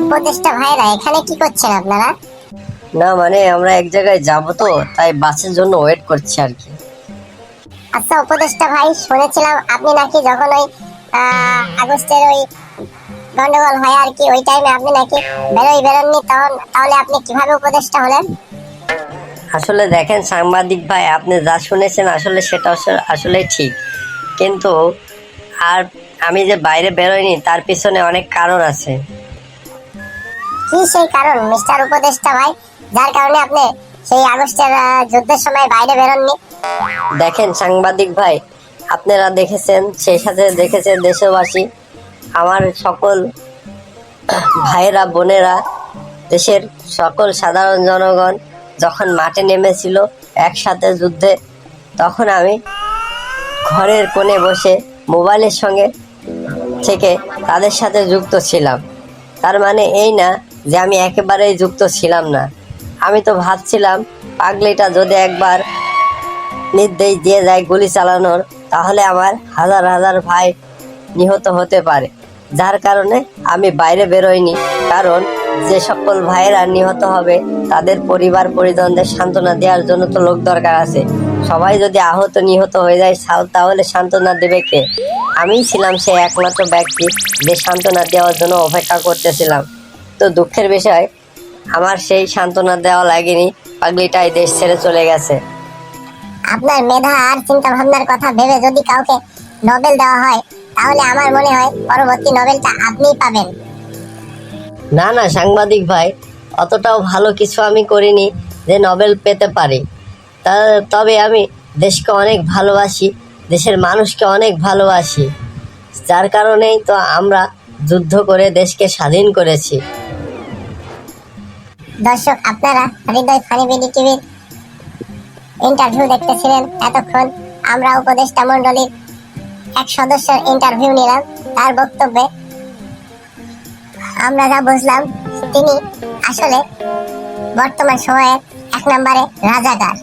উপদেষ্টা ভাইরা এখানে কি করছেন আপনারা? না মানে আমরা এক জায়গায় যাব তো তাই বাসের জন্য ওয়েট করছি আর কি। আচ্ছা উপদেষ্টা ভাই শুনেছিলাম আপনি নাকি যখন ওই আগস্টের ওই গন্ডগোল হয় আর কি ওই টাইমে আপনি নাকি বেরোই বেরোননি তখন তাহলে আপনি কীভাবে উপদেষ্টা হলেন? আসলে দেখেন সাংবাদিক ভাই আপনি যা শুনেছেন আসলে সেটা আসলে- আসলে ঠিক। কিন্তু আর আমি যে বাইরে বেরোইনি তার পিছনে অনেক কারণ আছে। কি সেই কারণ, মিস্টার উপদেষ্টা ভাই? যার কারণে আপনি সেই আগস্টের যুদ্ধের সময় বাইরে বেরোননি? দেখেন সাংবাদিক ভাই, আপনারা দেখেছেন, সেই সাথে দেখেছেন দেশবাসী, আমার সকল ভাইয়েরা, বোনেরা, দেশের সকল সাধারণ জনগণ যখন মাঠে নেমেছিল একসাথে যুদ্ধে, তখন আমি ঘরের কোণে বসে মোবাইলের সঙ্গে থেকে তাদের সাথে যুক্ত ছিলাম। তার মানে এই না যে আমি একেবারেই যুক্ত ছিলাম না। আমি তো ভাবছিলাম, পাগলিটা যদি একবার নির্দেশ দিয়ে যায় গুলি চালানোর, তাহলে আমার হাজার হাজার ভাই নিহত হতে পারে। যার কারণে আমি বাইরে বেরোইনি, কারণ যে সকল ভাইয়েরা নিহত হবে, তাদের পরিবার পরিজনদের সান্ত্বনা দেওয়ার জন্য তো লোক দরকার আছে। সবাই যদি আহত নিহত হয়ে যায় তাহলে সান্ত্বনা দেবে কে? আমিই ছিলাম সে একমাত্র ব্যক্তি যে সান্ত্বনা দেওয়ার জন্য অপেক্ষা করতেছিলাম। তো দুঃখের বিষয় আমার সেই সান্ত্বনা দেওয়া লাগেনি পাগলিটাই দেশ ছেড়ে চলে গেছে। আপনার মেধা আর চিন্তা ভাবনার কথা ভেবে যদি কাউকে নোবেল দেওয়া হয় তাহলে আমার মনে হয় পরবর্তী নোবেলটা আপনিই পাবেন। না না সাংবাদিক ভাই অতটাও ভালো কিছু আমি করিনি যে নোবেল পেতে পারি। তা তবে আমি দেশকে অনেক ভালোবাসি দেশের মানুষকে অনেক ভালোবাসি। যার কারণেই তো আমরা যুদ্ধ করে দেশকে স্বাধীন করেছি। দর্শক, আপনারা হৃদয় ফানি বিডি টিভির ইন্টারভিউ দেখতেছিলেন এতক্ষণ। আমরা উপদেষ্টা মণ্ডলীর এক সদস্যের ইন্টারভিউ নিলাম, তার বক্তব্যে আমরা যা বুঝলাম, তিনি আসলে বর্তমান সময়ের এক নম্বরে রাজাকার।